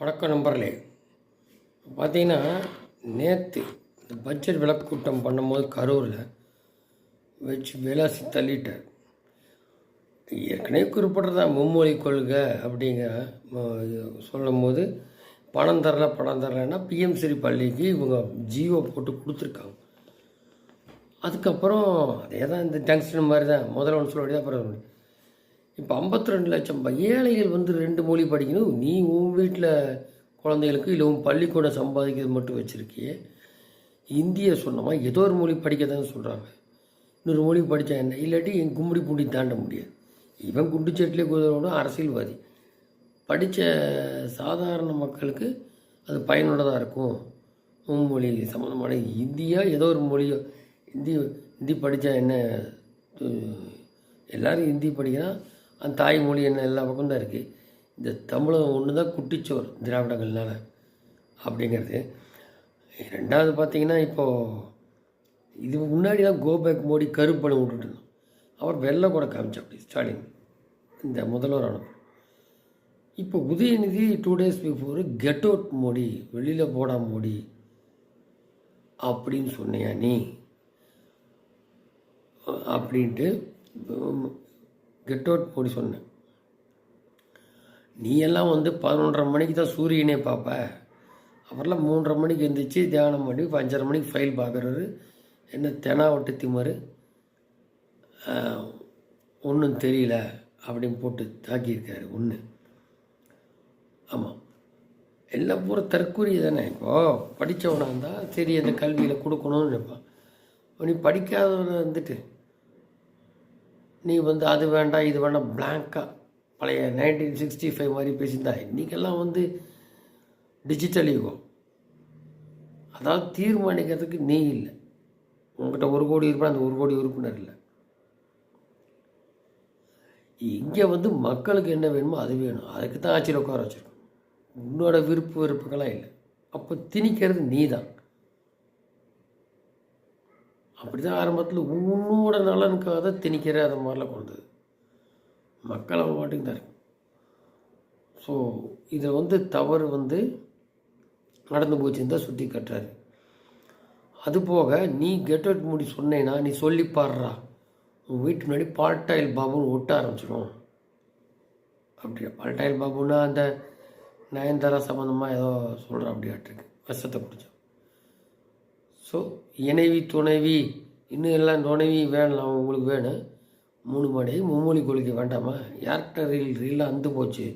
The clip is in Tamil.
வணக்கம் நண்பர்களே. பார்த்தீங்கன்னா நேற்று இந்த பட்ஜெட் விளக்கு கூட்டம் பண்ணும்போது கரூரில் வச்சு விலாசி தள்ளிட்டார். ஏற்கனவே குறிப்பிட்றதா மும்மொழி கொள்கை அப்படிங்கிற சொல்லும் சொல்லும்போது பணம் தரல பணம் தரலைன்னா பிஎம்சிரி பள்ளிக்கு இவங்க ஜியோ போட்டு கொடுத்துருக்காங்க. அதுக்கப்புறம் அதே தான் இந்த ஜங்ஷன் மாதிரி தான் முதல்ல ஒன்று சொல்ல வேண்டியது அப்புறம் இப்போ 52 லட்சம் ஏழைகள் வந்து ரெண்டு மொழி படிக்கணும். நீ உன் வீட்டில் குழந்தைகளுக்கு இல்லை உன் பள்ளிக்கூடம் சம்பாதிக்கிறது மட்டும் வச்சுருக்கியே. இந்திய சொன்னமா ஏதோ ஒரு மொழி படிக்கதான்னு சொல்கிறாங்க இன்னொரு மொழி படித்தா என்ன? இல்லாட்டி என் கும்படி பூண்டி தாண்ட முடியாது. இவன் குண்டுச்சட்டிலே குதிரோட அரசியல்வாதி. படித்த சாதாரண மக்களுக்கு அது பயனுள்ளதாக இருக்கும். மும்மொழி சம்மந்தமான இந்தியா ஏதோ ஒரு மொழியோ ஹிந்தி ஹிந்தி படித்தா என்ன? எல்லோரும் எல்லாரும் ஹிந்தி படிக்கிறான் அந்த தாய்மொழி என்ன எல்லா பக்கம் தான் இருக்குது இந்த தமிழகம் ஒன்று தான் குட்டிச்சோர் திராவிடங்கள்னால அப்படிங்கிறது. ரெண்டாவது பார்த்திங்கன்னா இப்போது இது முன்னாடி தான் கோபேக் மோடி கருப்பணம் விட்டுட்டு இருந்தான். அவர் வெள்ளை கூட காமிச்சா அப்படி ஸ்டாலின் இந்த முதல்வர் ஆனப்போ இப்போ Udhayanidhi two days before get out Modi வெளியில் போடா மோடி அப்படின்னு சொன்னியா நீ? அப்படின்ட்டு கெட் அவுட் போடி சொன்னேன். நீ எல்லாம் வந்து பதினொன்றரை மணிக்கு தான் சூரியனே பார்ப்ப அப்புறம்லாம் மூன்றரை மணிக்கு எழுந்திரிச்சு தியானம் பண்ணி இப்போ அஞ்சரை மணிக்கு ஃபைல் பார்க்குறாரு என்ன தெனா ஒட்டு திமரு ஒன்றும் தெரியல அப்படின்னு போட்டு தாக்கியிருக்காரு ஒன்று ஆமாம் எல்லாம் பூரா தற்கூரிய தானே. இப்போது படித்தவனாக இருந்தால் சரி அந்த கல்வியில் கொடுக்கணும்னு நினைப்பான். நீ படிக்காதவனை வந்துட்டு நீ வந்து அது வேண்டாம் இது வேண்டாம் பிளாங்காக பழைய நைன்டீன் சிக்ஸ்டி ஃபைவ் மாதிரி பேசியிருந்தா இன்றைக்கெல்லாம் வந்து டிஜிட்டல் யுகம். அதாவது தீர்மானிக்கிறதுக்கு நீ இல்லை. உங்ககிட்ட ஒரு கோடி உறுப்பினர் அந்த ஒரு கோடி உறுப்பினர் இல்லை. இங்கே வந்து மக்களுக்கு என்ன வேணுமோ அது வேணும். அதுக்கு தான் ஆட்சியில் உட்கார வச்சுருக்கோம். உன்னோட விருப்பு வெறுப்புக்கெல்லாம் இல்லை. அப்போ திணிக்கிறது நீ தான் அப்படி தான் ஆரம்பத்தில் உன்னோட நலனுக்காக தான் திணிக்கிற அது மாதிரிலாம் கொண்டது. மக்கள் அவன் பாட்டுக்கு தான் இருக்கு ஸோ இதை வந்து தவறு வந்து நடந்து போச்சுன்னு தான் சுற்றி கட்டுறாரு. அதுபோக நீ கெட் அவுட் முடி சொன்னேன்னா நீ சொல்லி பாடுறா உன் வீட்டு முன்னாடி பால்டாயில் பாபுன்னு ஒட்ட ஆரம்பிச்சிடும். அப்படியா? பால்டாயில் பாபுன்னா அந்த நயன்தாரா சம்மந்தமாக ஏதோ சொல்கிறான் அப்படியாட்டிருக்கு விஷத்தை குடிச்சான் ஸோ இணைவி துணைவி இன்னும் எல்லாம் துணைவி வேணலாம் உங்களுக்கு வேணும். மூணு மாடி மும்மொழி கொள்கை வேண்டாமா? யார்கிட்ட ரீல் ரீலாக அந்து போச்சு?